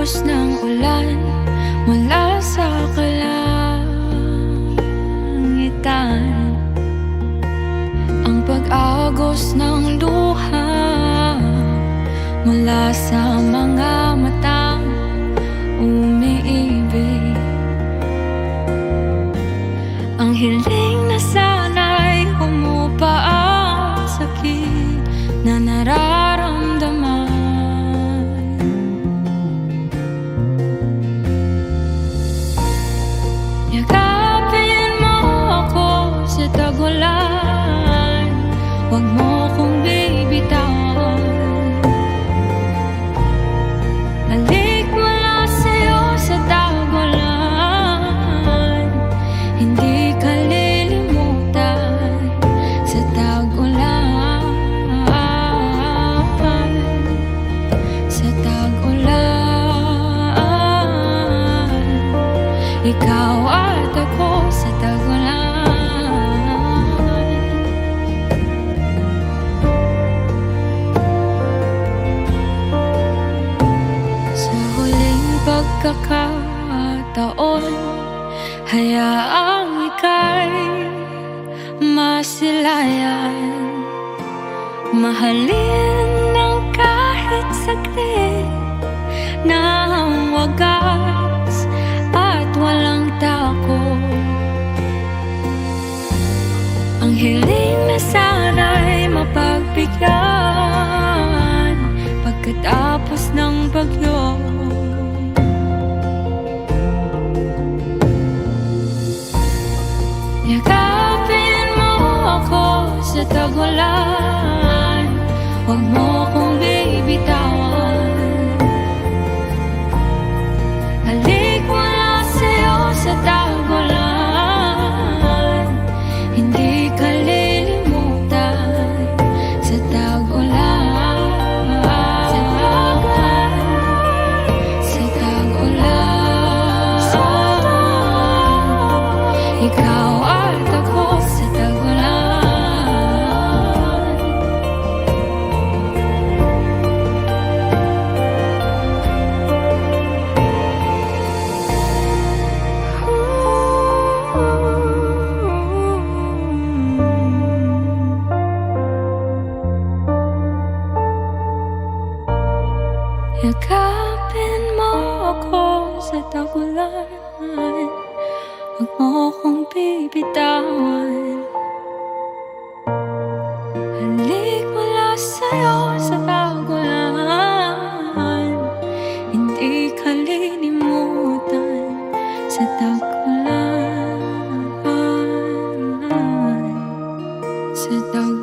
Pag-agos ng ulan mula sa kalangitan. Ang pag-agos ng luha mula sa mga matang umiibig. Ang hiling na sana'y humupa ang sakit na nararamdaman Huwag mo kong bibitawan. Halik mula sa'yo sa tagulan Hindi ka lilimutan sa tagulan Sa tagulan Ikaw at ako sa tagulan pagkakataon Hayaang ika'y masilayan. Mahalin sa tagulan Huwag mo kong bibitawan Yakapin mo ako sa tagulan. Huwag mo akong bibitawan Halik mula sa'yo sa tagulan. Hindi kalilimutan sa tagulan. Sa tagulan.